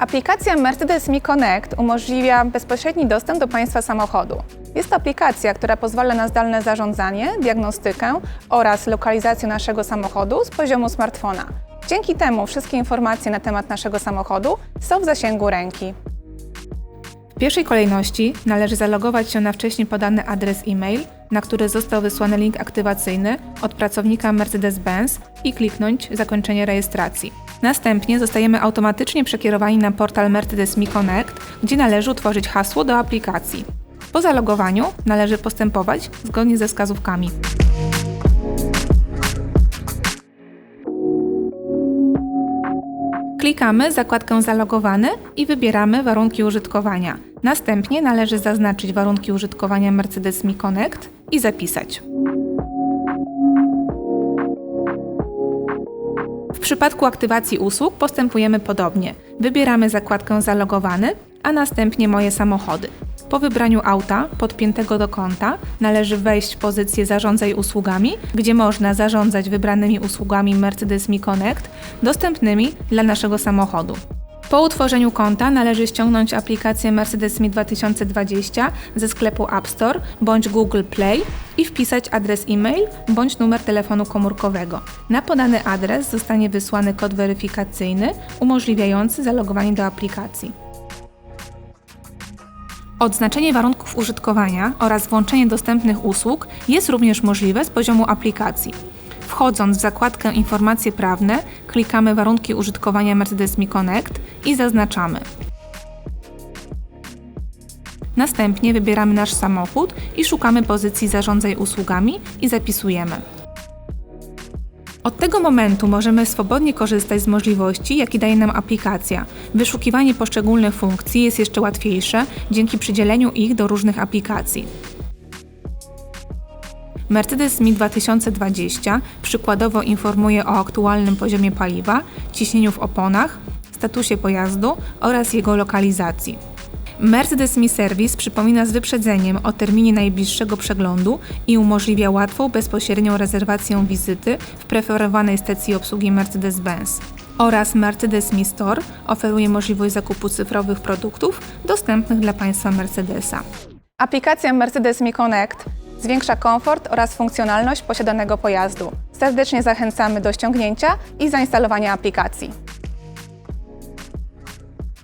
Aplikacja Mercedes Me Connect umożliwia bezpośredni dostęp do Państwa samochodu. Jest to aplikacja, która pozwala na zdalne zarządzanie, diagnostykę oraz lokalizację naszego samochodu z poziomu smartfona. Dzięki temu wszystkie informacje na temat naszego samochodu są w zasięgu ręki. W pierwszej kolejności należy zalogować się na wcześniej podany adres e-mail, na który został wysłany link aktywacyjny od pracownika Mercedes-Benz i kliknąć zakończenie rejestracji. Następnie zostajemy automatycznie przekierowani na portal Mercedes Me Connect, gdzie należy utworzyć hasło do aplikacji. Po zalogowaniu należy postępować zgodnie ze wskazówkami. Klikamy zakładkę Zalogowany i wybieramy warunki użytkowania. Następnie należy zaznaczyć warunki użytkowania Mercedes Me Connect i zapisać. W przypadku aktywacji usług postępujemy podobnie. Wybieramy zakładkę Zalogowany, a następnie Moje samochody. Po wybraniu auta podpiętego do konta należy wejść w pozycję Zarządzaj usługami, gdzie można zarządzać wybranymi usługami Mercedes Me Connect dostępnymi dla naszego samochodu. Po utworzeniu konta należy ściągnąć aplikację Mercedes Me 2020 ze sklepu App Store bądź Google Play i wpisać adres e-mail bądź numer telefonu komórkowego. Na podany adres zostanie wysłany kod weryfikacyjny umożliwiający zalogowanie do aplikacji. Odznaczenie warunków użytkowania oraz włączenie dostępnych usług jest również możliwe z poziomu aplikacji. Wchodząc w zakładkę Informacje prawne, klikamy Warunki użytkowania Mercedes Me Connect i zaznaczamy. Następnie wybieramy nasz samochód i szukamy pozycji Zarządzaj usługami i zapisujemy. Od tego momentu możemy swobodnie korzystać z możliwości, jakie daje nam aplikacja. Wyszukiwanie poszczególnych funkcji jest jeszcze łatwiejsze dzięki przydzieleniu ich do różnych aplikacji. Mercedes Me 2020 przykładowo informuje o aktualnym poziomie paliwa, ciśnieniu w oponach, statusie pojazdu oraz jego lokalizacji. Mercedes Me Service przypomina z wyprzedzeniem o terminie najbliższego przeglądu i umożliwia łatwą, bezpośrednią rezerwację wizyty w preferowanej stacji obsługi Mercedes-Benz. Oraz Mercedes Me Store oferuje możliwość zakupu cyfrowych produktów dostępnych dla Państwa Mercedesa. Aplikacja Mercedes Me Connect zwiększa komfort oraz funkcjonalność posiadanego pojazdu. Serdecznie zachęcamy do ściągnięcia i zainstalowania aplikacji.